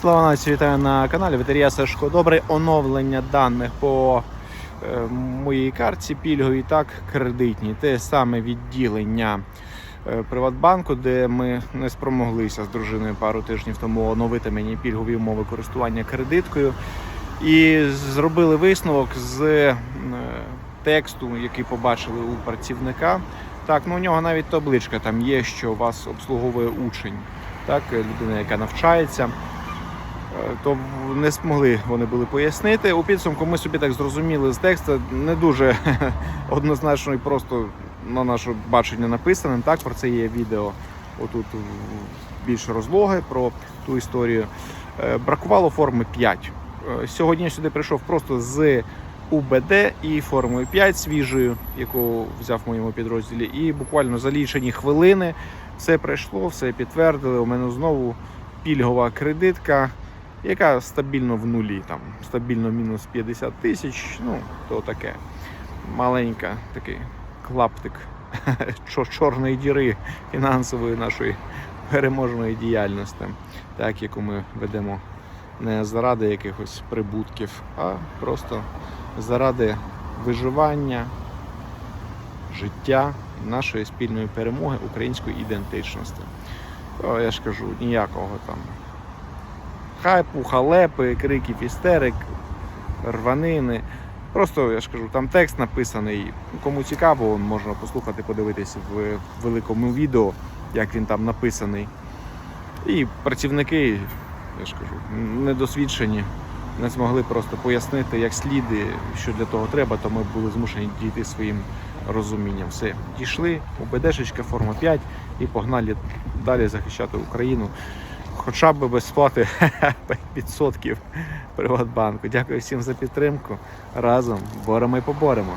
Слава нації, вітаю на каналі Ветерія Сашко. Добре оновлення даних по е, моїй картці пільговій, так кредитній. Те саме відділення е, Приватбанку, де ми не спромоглися з дружиною пару тижнів тому оновити мені пільгові умови користування кредиткою. І зробили висновок з е, тексту, який побачили у працівника. Так, ну у нього навіть табличка там є, що вас обслуговує учень, так, людина, яка навчається. Е, То не змогли вони були пояснити. У підсумку ми собі так зрозуміли з тексту, не дуже однозначно і просто на наше бачення написаним. Так, про це є відео отут більше розлоги про ту історію. Е, Бракувало форми 5. Е, Сьогодні сюди прийшов просто з УБД і формою 5 свіжою, яку взяв в моєму підрозділі, і буквально за лічені хвилини все пройшло, все підтвердили. У мене знову пільгова кредитка, яка стабільно в нулі, там стабільно мінус 50 тисяч. Ну, то таке. Маленька такий клаптик чорної діри фінансової нашої переможної діяльності, так яку ми ведемо не заради якихось прибутків, а просто заради виживання, життя, нашої спільної перемоги української ідентичності. О, я ж кажу, ніякого там хайпу, халепи, криків, істерик, рванини. Просто я ж кажу, там текст написаний. Кому цікаво, можна послухати, подивитися в великому відео, як він там написаний. І працівники, я ж кажу, недосвідчені, не змогли просто пояснити, як слід, що для того треба, то ми були змушені дійти своїм розумінням. Все, дійшли, УБДшечка, форма 5 і погнали далі захищати Україну. Хоча б без сплати відсотків Приватбанку. Дякую всім за підтримку. Разом боремо і поборемо.